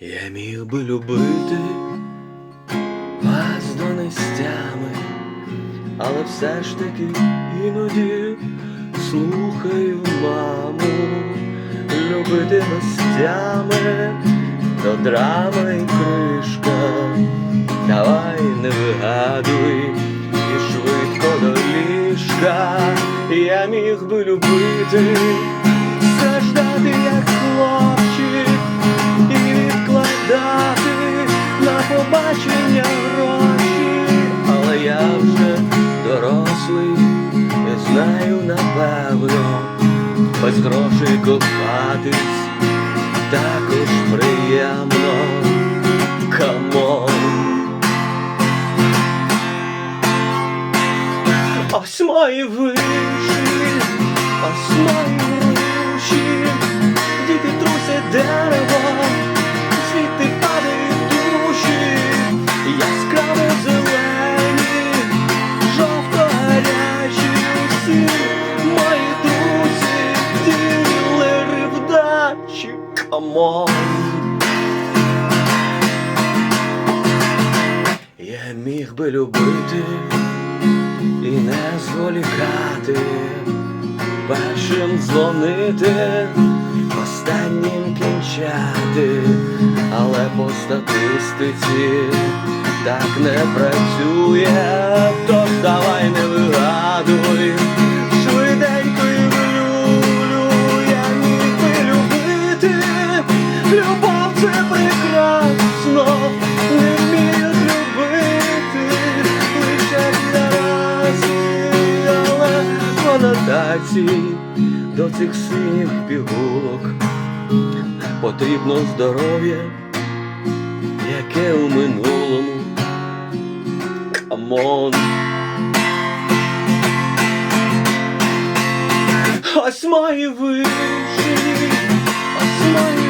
Я міг би любити вас донестями, але все ж таки іноді слухаю маму, любити гостями то драма і кришка. Давай не вигадуй і швидко до ліжка. Я міг би любити, і знаю напевно, без грошей кохатись також приємно. Камон. Ось мої виші, ось мої вдачі. Я міг би любити і не зволікати, першим дзвонити, останнім кінчати, але по статистиці так не працює, тож давай конотацій до цих синіх пігулок потрібно здоров'я, яке у минулому. Камон. Ось мої вишні, ось мої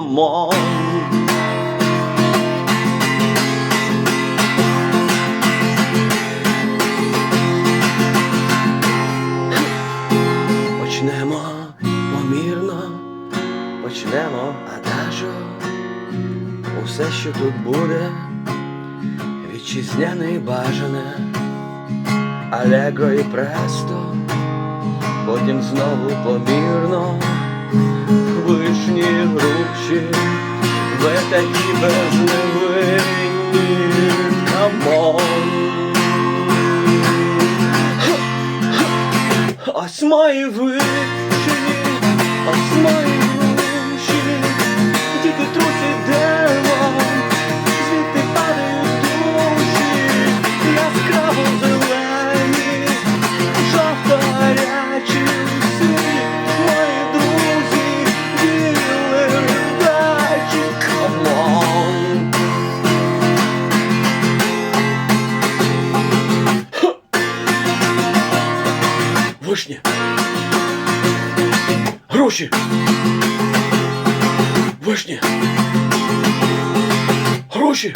вдачі. Почнемо помірно, почнемо адажо. Усе, що тут буде, вітчизняне і бажане, алегро і престо, потім знову помірно, вишні груші, ви такі безневинні, камон. Ось мої вишні, ось мої Гроші. Вишня. Гроші.